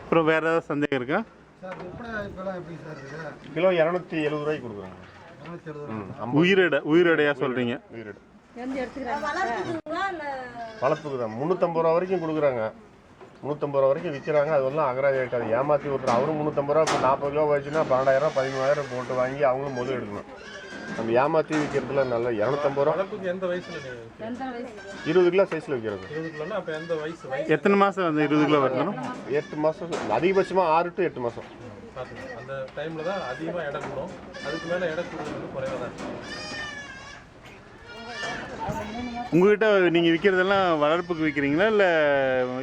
அப்புறம் வேறு ஏதாவது சந்தேகம் இருக்கா? கிலோ இரநூத்தி எழுபது ரூபாய்க்கு கொடுக்குறாங்க. உயிரிட உயிரிடையாக சொல்கிறீங்க உயிரிடு. வளர்ப்புக்கு தான் முந்நூற்றம்பது ரூபா வரைக்கும் கொடுக்குறாங்க. முந்நூற்றம்பது ரூபா வரைக்கும் விற்கிறாங்க அதெல்லாம் அகராஜ் இருக்காது ஏமாற்றி விட்ரு அவரும் முந்நூற்றம்பது ரூபா இப்போ நாற்பது கிலோ வச்சுன்னா பன்னெண்டாயிரம் பதிமூணாயிரம் போட்டு வாங்கி அவங்களும் முதல் எடுக்கணும். நம்ம ஏமாற்றி விற்கிறதுல நல்ல இரநூத்தம்பது ரூபா. எந்த வயசுல இருபது கிலோ சைஸில் விற்கிறது இருபது கிலோனா அப்ப எந்த வயசு வயசு? எத்தனை மாதம் அந்த இருபது கிலோ வரணும்? எட்டு மாதம் அதிகபட்சமாக ஆறு டு எட்டு மாதம் அந்த டைம்ல தான் அதிகமா எடை கூடும். அதுக்கு மேல எடை கூடுதல் வந்து குறைவா தான் இருக்கும். உங்ககிட்ட நீங்கள் விற்கிறதெல்லாம் வளர்ப்புக்கு விற்கிறீங்களா இல்லை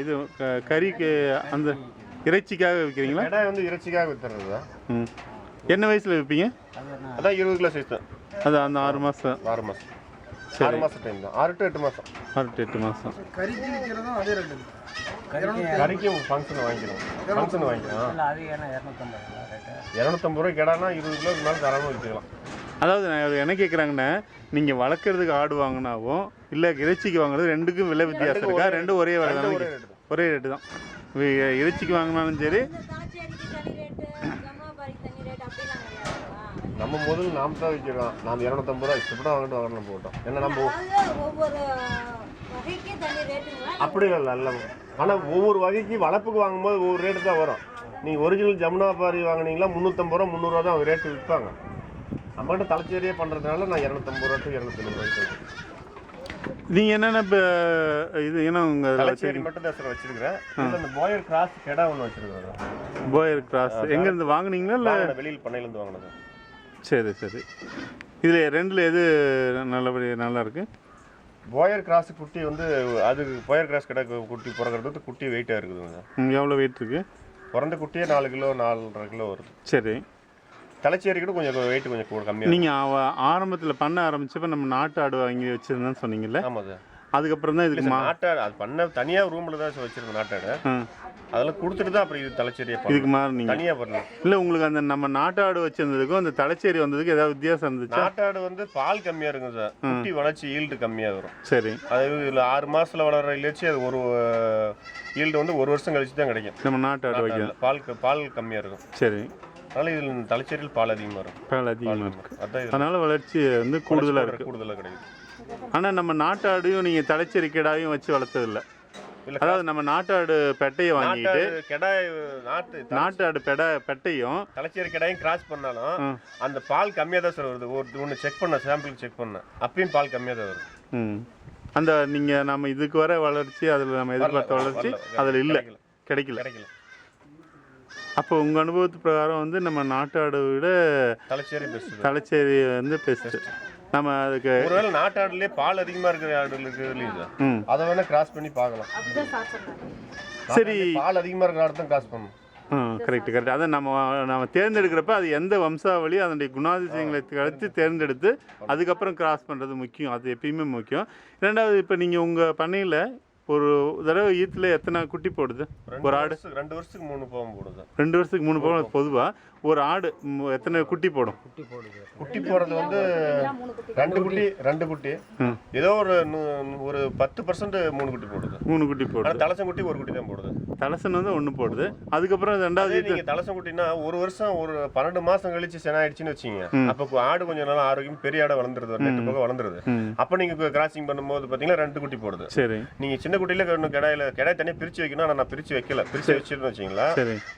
இது க- கறிக்கு அந்த இறைச்சிக்காக விற்கிறீங்களா கடை வந்து இறைச்சிக்காக விற்றுறது தான் ம். என்ன வயசில் விற்பீங்க அதான் இருபது கிலோ சைஸ் தான். அது அந்த ஆறு மாதம் ஆறு மாதம் ஆறு மாதம் டைம் தான். ஆறு டு எட்டு மாதம் ஆறு to எட்டு மாதம் கறிக்கு விற்கிறதும் அதே ரேட்டு கறிக்கும் ஃபங்க்ஷன் வாங்கிக்கிறோம் ஃபங்க்ஷன் வாங்கிக்கலாம். இரநூத்தம்பது ரூபாய் கடானா இருபது கிலோக்கு மேலே தராமல் வச்சுக்கலாம் அதாவது நான் என்ன கேட்குறாங்கன்னா நீங்கள் வளர்க்குறதுக்கு ஆடு வாங்கினாவும் இல்லை இறைச்சிக்கு வாங்குறது ரெண்டுக்கும் விலை வித்தியாசம் இருக்கா? ரெண்டும் ஒரே விலை தானே ஒரே ரேட்டு தான். இறைச்சிக்கு வாங்கினாலும் சரி நம்ம முதல்ல நாம் தான் விற்கிறோம் நாம் இரநூத்தம்பது ரூபா இஷ்டப்பட்டு வாங்கிட்டு வாங்கணும் போட்டோம் ஏன்னா நம்ம அப்படி இல்லை இல்லை ஆனால் ஒவ்வொரு வகைக்கு வளர்ப்புக்கு வாங்கும்போது ஒவ்வொரு ரேட்டு தான் வரும். நீங்கள் ஒரிஜினல் ஜமுனாபாரி வாங்குனீங்களா முந்நூற்றம்பது ரூபா முந்நூறுரூவா தான் ரேட்டு விற்பாங்க. நம்மகிட்ட தலைச்சேரியே பண்ணுறதுனால நான் இரநூத்தம்பது ரூபா டு இரநூத்தி ரூபாய்க்கு நீங்கள் என்னென்ன இப்போ இது என்ன உங்கள் தலைச்சேரி மட்டும் தான் சார் வச்சிருக்கிறேன். இந்த போயர் கிராஸ் கெடா ஒன்று வச்சிருக்கிறேன் போயர் கிராஸ் எங்கேருந்து வாங்குனீங்களா இல்லை? வெளியில் பண்ணையிலேருந்து வாங்கினது. சரி சரி. இதில் ரெண்டில் எது நல்லபடி நல்லா இருக்கு? போயர் கிராஸ் குட்டி வந்து அது போயர் கிராஸ் கடை குட்டி பிறக்கிறது வந்து குட்டி வெயிட்டாக இருக்குதுங்க. எவ்வளோ வெயிட் இருக்கு? பிறந்த குட்டியே நாலு கிலோ நாலரை கிலோ வருது. சரி. தலைச்சேரி கூட கொஞ்சம் வெயிட் கொஞ்சம் கூட கம்மியாக நீங்கள் ஆரம்பத்தில் பண்ண ஆரம்பிச்சப்ப நம்ம நாட்டு ஆடு வாங்கி வச்சிருந்தேன்னு சொன்னீங்கல்ல? ஆமாம் சார் அதுக்கப்புறம் தான் இதுக்கு மா நாட்டாடு அது பண்ண தனியாக ரூமில் தான் வச்சிருக்கோம் நாட்டாடு அதெல்லாம் கொடுத்துட்டு தான் அப்புறம் இது தலைச்சேரியை இதுக்கு பண்ணணும் மாறினீங்க. தனியாக பண்ணணும். இல்லை உங்களுக்கு அந்த நம்ம நாட்டு ஆடு வச்சிருந்ததுக்கும் அந்த தலைச்சேரி வந்ததுக்கு ஏதாவது வித்தியாசம் இருந்துச்சா? நாட்டாடு வந்து பால் கம்மியாக இருக்கும் சார். குட்டி வளர்ச்சி ஈல்டு கம்மியாக வரும். சரி. அது இதில் ஆறு மாசத்துல வளர்ற இல்லாச்சு அது ஒரு ஈல்டு வந்து ஒரு வருஷம் கழிச்சு தான் கிடைக்கும். நம்ம நாட்டு ஆடு வைக்கலாம் பால் பால் கம்மியாக இருக்கும். சரி. அதனால இதில் தலைச்சேரியில் பால் அதிகமாக இருக்கும் பால் அதிகமாக இருக்கு அதான் இது அதனால வளர்ச்சி வந்து கூடுதலாக இருக்கு. கூடுதலாக கிடைக்குது. ஆனால் நம்ம நாட்டு ஆடையும் நீங்கள் தலைச்சேரி கிடாயும் வச்சு வளர்த்ததில்ல. இல்ல, அதாவது நம்ம நாட்டு ஆடு பெட்டையை வாங்கிட்டு நாட்டாடு கெடாய் நாட்டு நாட்டு ஆடு பெடை பெட்டையும் தலைச்சேரி கெடாயும் கிராஸ் பண்ணாலும். அந்த பால் கம்மியாக தான் சார் வருது. ஒரு ஒன்று செக் பண்ண சாம்பிள் செக் பண்ணேன் அப்பயும் பால் கம்மியாக தான் வருது. அந்த நீங்கள் நம்ம இதுக்கு வர வளர்ச்சி அதில் நம்ம எதிர்பார்த்த வளர்ச்சி அதில் இல்லை. கிடைக்கல. கிடைக்கல. அப்போ உங்கள் அனுபவத்து பிரகாரம் வந்து நம்ம நாட்டு ஆடை விட தலைச்சேரி பெஸ்ட் தலைச்சேரி வந்து பெஸ்ட்டு நம்ம அதுக்கு ஒருவேளை நாட்டாடுலயே பால் அதிகமா இருக்கிற ஆடுகள் இருக்குது அதை வேணா கிராஸ் பண்ணி பார்க்கலாம். சரி. பால் அதிகமா இருக்கிற ஆடு தான் கிராஸ் பண்ணணும். கரெக்ட் கரெக்ட் அதை நம்ம நம்ம தேர்ந்தெடுக்கிறப்ப அது எந்த வம்சாவளி அதனுடைய குணாதிசயங்களை கழித்து தேர்ந்தெடுத்து அதுக்கப்புறம் கிராஸ் பண்ணுறது முக்கியம். அது எப்பயுமே முக்கியம். ரெண்டாவது இப்போ நீங்கள் உங்கள் பண்ணையில் ஒரு தடவை ஈத்துல எத்தனை குட்டி போடுது? ஒரு ஆடு? ரெண்டு வருஷத்துக்கு மூணு போகம் போடுது. ரெண்டு வருஷத்துக்கு மூணு போடும் பொதுவாக ஒரு ஆடு எத்தனை குட்டி போடும்? குட்டி போடுறது வந்து மூணு குட்டி ரெண்டு குட்டி. ரெண்டு குட்டி. ஏதோ ஒரு நூ- ஒரு பத்து பர்சன்ட் மூணு குட்டி போடுது. மூணு குட்டி போடுது. தலசம் குட்டி ஒரு குட்டி தான் போடுது. தலசன் வந்து ஒன்று போடுது. அதுக்கப்புறம் ரெண்டாவது அதே ஈத்து நீங்க தலசம் குட்டினா ஒரு வருஷம் ஒரு பன்னெண்டு மாசம் கழிச்சு சென ஆயிடுச்சுன்னு வச்சுங்க அப்ப ஆடு கொஞ்சம் நல்லா ஆரோக்கியம் பெரிய ஆடை வளர்ந்துருது ஒரு நெட்டு போக வளர்ந்துருது. அப்ப நீங்க கிராசிங் பண்ணும்போது பாத்தீங்கன்னா ரெண்டு குட்டி போடுது. சரி. நீங்க சின்ன குட்டியில இன்னும் கடாயில கடாய் தனியா பிரிச்சு வைக்கணும் ஆனா நான் பிரிச்சு வைக்கல. பிரிச்சு வச்சிருந்தேன் வச்சுங்களா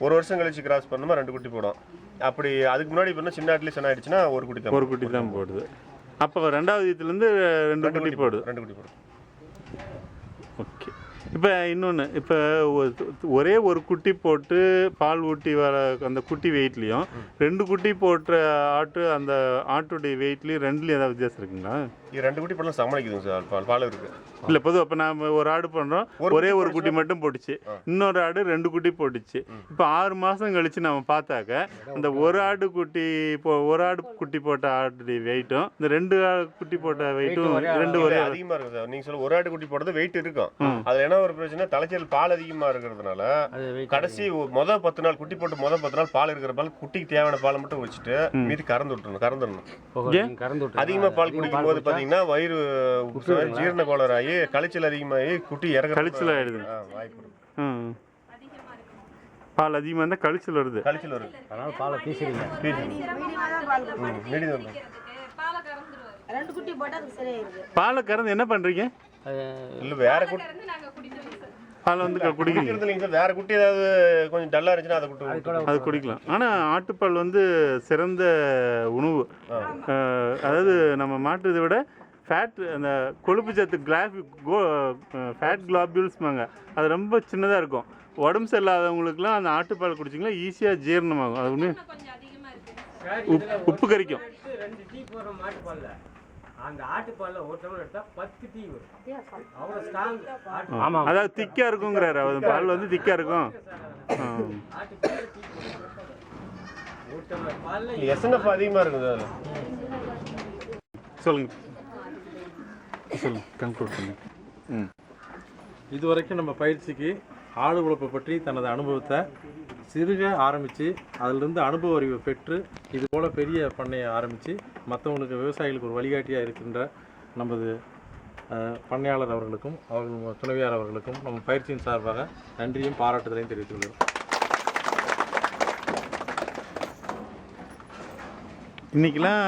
ஒரு வருஷம் கழிச்சு கிராஸ் பண்ணுமா ரெண்டு குட்டி போடும். அப்படி அதுக்கு முன்னாடி பண்ண சின்ன ஆட்டிலே சென ஆயிடுச்சுன்னா ஒரு குட்டி தான் ஒரு குட்டி தான் போடுது. அப்போ ரெண்டாவது ஈத்துலேருந்து ரெண்டு குட்டி போடுது. ரெண்டு குட்டி போடும். ஓகே. இப்போ இன்னொன்று இப்போ ஒரே ஒரு குட்டி போட்டு பால் ஊட்டி வர அந்த குட்டி வெயிட்லேயும் ரெண்டு குட்டி போட்ட ஆட்டு அந்த ஆட்டுடைய வெயிட்லேயும் ரெண்டுலேயும் ஏதாவது வித்தியாசம் இருக்குங்களா? இது ரெண்டு குட்டி போடலாம் சமாளிக்குதுங்க சார். பால் பால் இருக்கு. இல்லை பொதுவாக இப்போ நாம ஒரு ஆடு பண்ணுறோம் ஒரு ஒரே குட்டி மட்டும் போட்டுச்சு. இன்னொரு ஆடு ரெண்டு குட்டி போட்டுச்சு. இப்போ ஆறு மாதம் கழிச்சு நம்ம பார்த்தாக்க அந்த ஒரு ஆடு குட்டி போ ஒரு ஆடு குட்டி போட்ட ஆட்டுடைய வெயிட்டும் இந்த ரெண்டு ஆடு குட்டி போட்ட வெயிட்டும் ரெண்டு ஒரே அதிகமா இருக்கும் சார். நீங்க சொல்ல ஒரு ஆடு குட்டி போடுறது வெயிட் இருக்கும். அதுல என்ன ஒரு பிரச்சனை? தலைச்சல் பால் அதிகமாக இருக்கிறதுனால கடைசி ஒ- மொத பத்து நாள் குட்டி போட்டு மொத பத்து நாள் பால் இருக்கிற பால் குட்டிக்கு தேவையான பாலை மட்டும் வச்சுட்டு மீதி கறந்து விட்டுறணும் கறந்துடணும். கறந்து விட்டு அதிகமாக பால் குடிக்கும் போது பார்த்தீங்கன்னா வயிறு உப்புசம், ஜீரண கோளாறாகி களைச்சல் அதிகமாகி குட்டி இறக்க கழிச்சல் ஆயிடுது வாய்ப்பு பால் அதிகமாக இருந்தால் கழிச்சல் வருது. களைச்சல் வருது. அதனால பாலை பீசுறீங்க சரியாயிருது பாலை கறந்து என்ன பண்ணுறீங்க இல்லை வேற குட்டி பால் வந்து குடிக்கிறது இல்லைங்க சார் வேற குட்டி ஏதாவது கொஞ்சம் டல்லா இருந்துச்சுன்னா அதை குட்டி அது குடிக்கலாம். ஆனால் ஆட்டுப்பால் வந்து சிறந்த உணவு. அதாவது நம்ம மாட்டு இதை விட ஃபேட் அந்த கொழுப்பு சத்து கிளாஃபி கோ ஃபேட் குளாபியூல்ஸ்மாங்க அது ரொம்ப சின்னதாக இருக்கும். உடம்பு சரியில்லாதவங்களுக்குலாம் அந்த ஆட்டுப்பால் குடிச்சிங்கன்னா ஈஸியாக ஜீரணமாகும். அது ஒன்று கொஞ்சம் அதிகமா இருக்கு. உப்பு உப்பு கறிக்கும் அந்த ஆட்டு பால்ல ஒரு டம்ளர் எடுத்தா பத்து டீ வரும். அவ்வளோ ஸ்ட்ராங் ஆமா. அதாவது திக்காக இருக்குங்கிறாரு அவர். பால் வந்து திக்காக இருக்கும். ஆ. ஆட்டு பால்ல டீ ஒரு டம்ளர் பால்ல எஸ்என்எஃப் அதிகமாக இருக்குது அதில் சொல்லுங்க. சொல்லுங்க. கன்க்ளூட் பண்ணுங்க. ம். இதுவரைக்கும் நம்ம பயிற்சிக்கு ஆடு வளர்ப்பு பற்றி தனது அனுபவத்தை சிறுக ஆரம்பித்து அதிலிருந்து அனுபவ அறிவை பெற்று இது போல் பெரிய பண்ணையை ஆரம்பித்து மற்றவங்களுக்கு விவசாயிகளுக்கு ஒரு வழிகாட்டியாக இருக்கின்ற நமது பண்ணையாளர் அவர்களுக்கும் அவர்கள் துணைவியார் அவர்களுக்கும் நம்ம பயிற்சியின் சார்பாக நன்றியும் பாராட்டுதலையும் தெரிவித்துக் கொள்கிறோம் இன்னைக்கெல்லாம்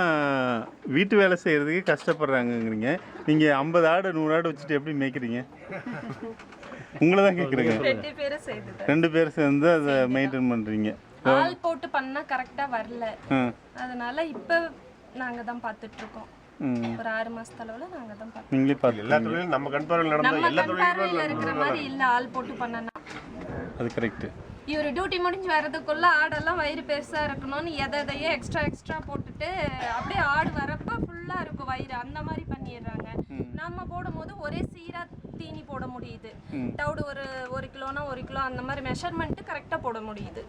வீட்டு வேலை செய்கிறதுக்கு கஷ்டப்படுறாங்கங்கிறீங்க. நீங்கள் ஐம்பது ஆடு நூறு ஆடு வச்சுட்டு எப்படி மேய்க்கிறீங்க? உங்களை தான் கேட்குறேங்க ரெண்டு பேரும் செய்தது ரெண்டு பேர் சேர்ந்து அதை மெயின்டைன் பண்ணுறீங்க ஆள் போட்டு பண்ணா கரெக்டா வரல. அதனால இப்ப நாங்க தான் பார்த்துட்டு இருக்கோம் ஒரு ஆறு மாசத்து அளவுல நாங்க தான் பார்த்துட்டு நீங்களே எல்லா தொழிலும் நம்ம கண் பார்வையில் நடந்த எல்லா கண்பார்வையில இருக்கிற தொழிலும் மாதிரி இல்ல ஆள் போட்டு பண்ணனா. அது கரெக்டு இவர் டியூட்டி முடிஞ்சு வர்றதுக்குள்ள ஆடெல்லாம் வயிறு பெருசா இருக்கணும்னு எதை எதையோ எக்ஸ்ட்ரா எக்ஸ்ட்ரா போட்டுட்டு அப்படியே ஆடு வரப்ப ஃபுல்லா இருக்கும் வயிறு. அந்த மாதிரி பண்ணிடுறாங்க. நம்ம போடும்போது ஒரே சீரா தீனி போட முடியுது. தவிடு ஒரு ஒரு கிலோனா ஒரு கிலோ அந்த மாதிரி மெஷர்மெண்ட் கரெக்டா போட முடியுது.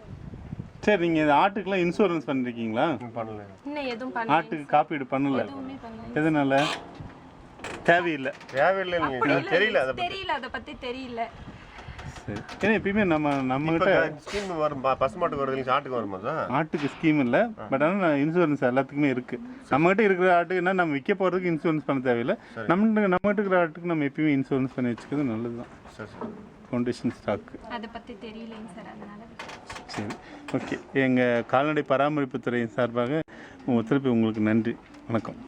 சரி நீங்கள் இந்த ஆட்டுக்கெல்லாம் இன்சூரன்ஸ் பண்ணிருக்கீங்களா? பண்ணல. இன்னும் எதுவும் பண்ணல. ஆட்டுக்கு காப்பீடு பண்ணல. எதுவுமே பண்ணல. எதனால? தேவையில்லை. தேவையில்லை இல்லைங்க தெரியல அதை தெரியல அதை பத்தி தெரியல. சரி. ஏன்னா எப்பயுமே நம்ம நம்மகிட்ட ஸ்கீம் வரும் ப- பசுமாட்டுக்கு வருது இல்லைங்க ஆட்டுக்கு வருமா சார் ஆட்டுக்கு ஸ்கீம் இல்லை பட் ஆனால் இன்சூரன்ஸ் எல்லாத்துக்குமே இருக்குது நம்மகிட்ட இருக்கிற ஆட்டுக்குன்னா நம்ம விற்க போகிறதுக்கு இன்சூரன்ஸ் பண்ண தேவையில்லை. நம்ம நம்மகிட்ட இருக்கிற ஆட்டுக்கு நம்ம எப்பயுமே இன்சூரன்ஸ் பண்ணி வச்சுக்கிறது நல்லது தான் சரி சரி. ஃபவுண்டேஷன் ஸ்டாக்கு அதை பத்தி தெரியலைங்க சார் அதனால. சரி ஓகே எங்கள் கால்நடை பராமரிப்புத்துறையின் சார்பாக உங்கள் திருப்பி உங்களுக்கு நன்றி. வணக்கம்.